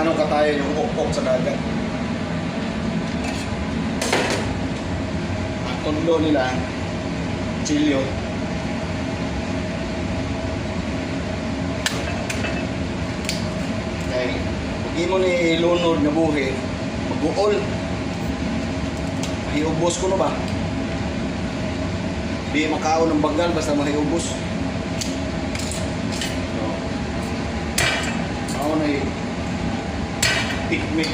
gaano katayo yung pokpok sa dagat. Ang tondo nila, chilyo. Kay, pag mo ni lunod nga buhi, mag-uol. Mahiubos ko na ba? Di makaon ng bagal basta mahiubos. So, ako na eh. Pikmik.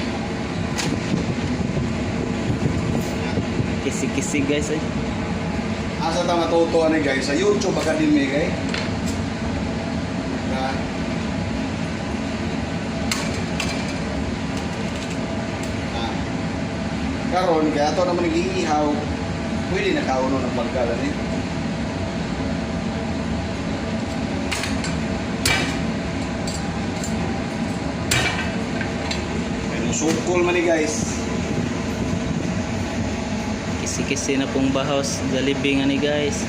Kisi-kisi guys eh. Asa ta matutuan ni guys sa YouTube Academy kay. Na Ah. Karon kaya ato naman nagiihaw. Pwede na kauno ng pagkalan eh. Sukol man ni guys. Kisi-kisi na pong bahos. Jollibee nga ni guys.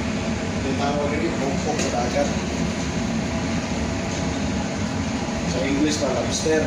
Tawag rin, pokpok sa dagat. Sa English pa, lobster.